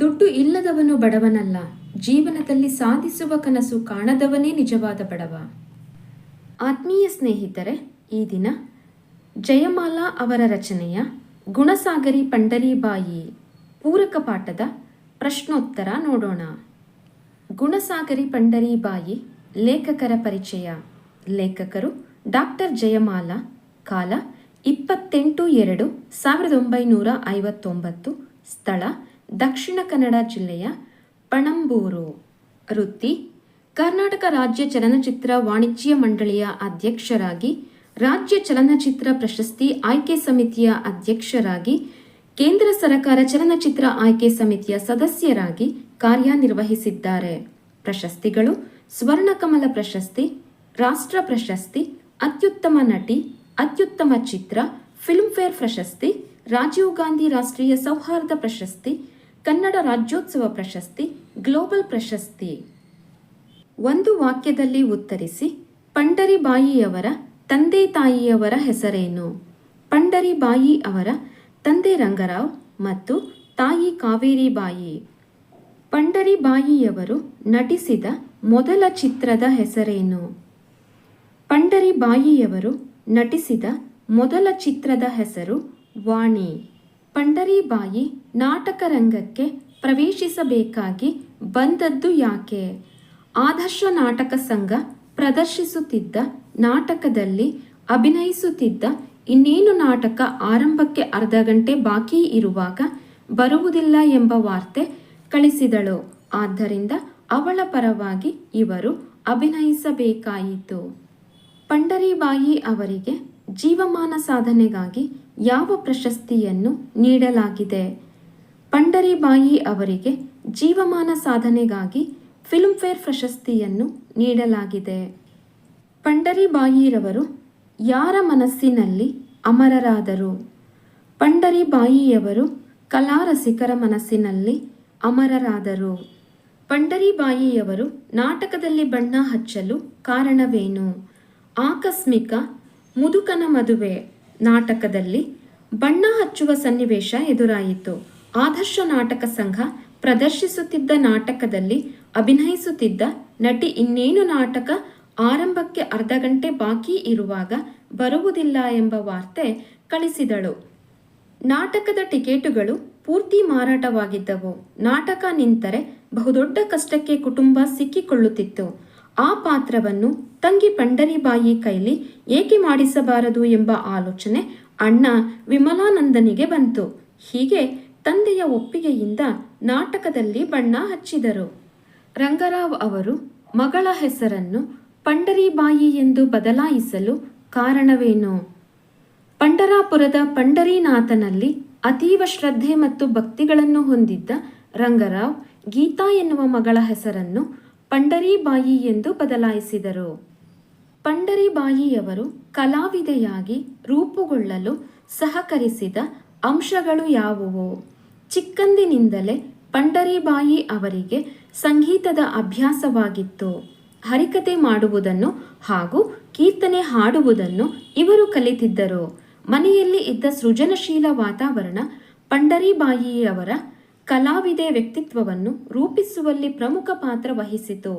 ದುಡ್ಡು ಇಲ್ಲದವನು ಬಡವನಲ್ಲ, ಜೀವನದಲ್ಲಿ ಸಾಧಿಸುವ ಕನಸು ಕಾಣದವನೇ ನಿಜವಾದ ಬಡವ. ಆತ್ಮೀಯ ಸ್ನೇಹಿತರೆ, ಈ ದಿನ ಜಯಮಾಲಾ ಅವರ ರಚನೆಯ ಗುಣಸಾಗರಿ ಪಂಡರಿಬಾಯಿ ಪೂರಕ ಪಾಠದ ಪ್ರಶ್ನೋತ್ತರ ನೋಡೋಣ. ಗುಣಸಾಗರಿ ಪಂಡರಿಬಾಯಿ ಲೇಖಕರ ಪರಿಚಯ. ಲೇಖಕರು ಡಾಕ್ಟರ್ ಜಯಮಾಲಾ, ಕಾಲ ಇಪ್ಪತ್ತೆಂಟು ಎರಡು ಸಾವಿರದ ಒಂಬೈನೂರ ಐವತ್ತೊಂಬತ್ತು, ಸ್ಥಳ ದಕ್ಷಿಣ ಕನ್ನಡ ಜಿಲ್ಲೆಯ ಪಣಂಬೂರು ವೃತ್ತಿ. ಕರ್ನಾಟಕ ರಾಜ್ಯ ಚಲನಚಿತ್ರ ವಾಣಿಜ್ಯ ಮಂಡಳಿಯ ಅಧ್ಯಕ್ಷರಾಗಿ, ರಾಜ್ಯ ಚಲನಚಿತ್ರ ಪ್ರಶಸ್ತಿ ಆಯ್ಕೆ ಸಮಿತಿಯ ಅಧ್ಯಕ್ಷರಾಗಿ, ಕೇಂದ್ರ ಸರ್ಕಾರ ಚಲನಚಿತ್ರ ಆಯ್ಕೆ ಸಮಿತಿಯ ಸದಸ್ಯರಾಗಿ ಕಾರ್ಯನಿರ್ವಹಿಸಿದ್ದಾರೆ. ಪ್ರಶಸ್ತಿಗಳು ಸ್ವರ್ಣಕಮಲ ಪ್ರಶಸ್ತಿ, ರಾಷ್ಟ್ರ ಪ್ರಶಸ್ತಿ, ಅತ್ಯುತ್ತಮ ನಟಿ, ಅತ್ಯುತ್ತಮ ಚಿತ್ರ, ಫಿಲ್ಮ್ಫೇರ್ ಪ್ರಶಸ್ತಿ, ರಾಜೀವ್ ಗಾಂಧಿ ರಾಷ್ಟ್ರೀಯ ಸೌಹಾರ್ದ ಪ್ರಶಸ್ತಿ ಕನ್ನಡ ರಾಜ್ಯೋತ್ಸವ ಪ್ರಶಸ್ತಿ, ಗ್ಲೋಬಲ್ ಪ್ರಶಸ್ತಿ. ಒಂದು ವಾಕ್ಯದಲ್ಲಿ ಉತ್ತರಿಸಿ, ಪಂಡರಿಬಾಯಿಯವರ ತಂದೆ ತಾಯಿಯವರ ಹೆಸರೇನು? ಪಂಡರಿಬಾಯಿ ಅವರ ತಂದೆ ರಂಗರಾವ್ ಮತ್ತು ತಾಯಿ ಕಾವೇರಿಬಾಯಿ. ಪಂಡರಿಬಾಯಿಯವರು ನಟಿಸಿದ ಮೊದಲ ಚಿತ್ರದ ಹೆಸರೇನು? ಪಂಡರಿಬಾಯಿಯವರು ನಟಿಸಿದ ಮೊದಲ ಚಿತ್ರದ ಹೆಸರು ವಾಣಿ. ಪಂಡರಿಬಾಯಿ ನಾಟಕ ರಂಗಕ್ಕೆ ಪ್ರವೇಶಿಸಬೇಕಾಗಿ ಬಂದದ್ದು ಯಾಕೆ? ಆದರ್ಶ ನಾಟಕ ಸಂಘ ಪ್ರದರ್ಶಿಸುತ್ತಿದ್ದ ನಾಟಕದಲ್ಲಿ ಅಭಿನಯಿಸುತ್ತಿದ್ದ ಇನ್ನೇನು ನಾಟಕ ಆರಂಭಕ್ಕೆ ಅರ್ಧ ಗಂಟೆ ಬಾಕಿ ಇರುವಾಗ ಬರುವುದಿಲ್ಲ ಎಂಬ ವಾರ್ತೆ ಕಳಿಸಿದಳು. ಆದ್ದರಿಂದ ಅವಳ ಪರವಾಗಿ ಇವರು ಅಭಿನಯಿಸಬೇಕಾಯಿತು. ಪಂಡರಿಬಾಯಿ ಅವರಿಗೆ ಜೀವಮಾನ ಸಾಧನೆಗಾಗಿ ಯಾವ ಪ್ರಶಸ್ತಿಯನ್ನು ನೀಡಲಾಗಿದೆ? ಪಂಡರಿಬಾಯಿ ಅವರಿಗೆ ಜೀವಮಾನ ಸಾಧನೆಗಾಗಿ ಫಿಲ್ಮ್ಫೇರ್ ಪ್ರಶಸ್ತಿಯನ್ನು ನೀಡಲಾಗಿದೆ. ಪಂಡರಿಬಾಯಿರವರು ಯಾರ ಮನಸ್ಸಿನಲ್ಲಿ ಅಮರರಾದರು? ಪಂಡರಿಬಾಯಿಯವರು ಕಲಾರಸಿಕರ ಮನಸ್ಸಿನಲ್ಲಿ ಅಮರರಾದರು. ಪಂಡರಿಬಾಯಿಯವರು ನಾಟಕದಲ್ಲಿ ಬಣ್ಣ ಹಚ್ಚಲು ಕಾರಣವೇನು? ಆಕಸ್ಮಿಕ ಮುದುಕನ ಮದುವೆ ನಾಟಕದಲ್ಲಿ ಬಣ್ಣ ಹಚ್ಚುವ ಸನ್ನಿವೇಶ ಎದುರಾಯಿತು. ಆದರ್ಶ ನಾಟಕ ಸಂಘ ಪ್ರದರ್ಶಿಸುತ್ತಿದ್ದ ನಾಟಕದಲ್ಲಿ ಅಭಿನಯಿಸುತ್ತಿದ್ದ ನಟಿ ಇನ್ನೇನು ನಾಟಕ ಆರಂಭಕ್ಕೆ ಅರ್ಧ ಗಂಟೆ ಬಾಕಿ ಇರುವಾಗ ಬರುವುದಿಲ್ಲ ಎಂಬ ವಾರ್ತೆ ಕಳಿಸಿದಳು. ನಾಟಕದ ಟಿಕೆಟುಗಳು ಪೂರ್ತಿ ಮಾರಾಟವಾಗಿದ್ದವು. ನಾಟಕ ನಿಂತರೆ ಬಹುದೊಡ್ಡ ಕಷ್ಟಕ್ಕೆ ಕುಟುಂಬ ಸಿಕ್ಕಿಕೊಳ್ಳುತ್ತಿತ್ತು. ಆ ಪಾತ್ರವನ್ನು ತಂಗಿ ಪಂಡರಿಬಾಯಿ ಕೈಲಿ ಏಕೆ ಮಾಡಿಸಬಾರದು ಎಂಬ ಆಲೋಚನೆ ಅಣ್ಣ ವಿಮಲಾನಂದನಿಗೆ ಬಂತು. ಹೀಗೆ ತಂದೆಯ ಒಪ್ಪಿಗೆಯಿಂದ ನಾಟಕದಲ್ಲಿ ಬಣ್ಣ ಹಚ್ಚಿದರು. ರಂಗರಾವ್ ಅವರು ಮಗಳ ಹೆಸರನ್ನು ಪಂಡರಿಬಾಯಿ ಎಂದು ಬದಲಾಯಿಸಲು ಕಾರಣವೇನು? ಪಂಡರಾಪುರದ ಪಂಡರೀನಾಥನಲ್ಲಿ ಅತೀವ ಶ್ರದ್ಧೆ ಮತ್ತು ಭಕ್ತಿಗಳನ್ನು ಹೊಂದಿದ್ದ ರಂಗರಾವ್ ಗೀತಾ ಎನ್ನುವ ಮಗಳ ಹೆಸರನ್ನು ಪಂಡರಿಬಾಯಿ ಎಂದು ಬದಲಾಯಿಸಿದರು. ಪಂಡರಿಬಾಯಿಯವರು ಕಲಾವಿದೆಯಾಗಿ ರೂಪುಗೊಳ್ಳಲು ಸಹಕರಿಸಿದ ಅಂಶಗಳು ಯಾವುವು? ಚಿಕ್ಕಂದಿನಿಂದಲೇ ಪಂಡರಿಬಾಯಿ ಅವರಿಗೆ ಸಂಗೀತದ ಅಭ್ಯಾಸವಾಗಿತ್ತು. ಹರಿಕತೆ ಮಾಡುವುದನ್ನು ಹಾಗೂ ಕೀರ್ತನೆ ಹಾಡುವುದನ್ನು ಇವರು ಕಲಿತಿದ್ದರು. ಮನೆಯಲ್ಲಿ ಇದ್ದ ಸೃಜನಶೀಲ ವಾತಾವರಣ ಪಂಡರಿಬಾಯಿಯವರ ಕಲಾವಿದೆ ವ್ಯಕ್ತಿತ್ವವನ್ನು ರೂಪಿಸುವಲ್ಲಿ ಪ್ರಮುಖ ಪಾತ್ರ ವಹಿಸಿತು.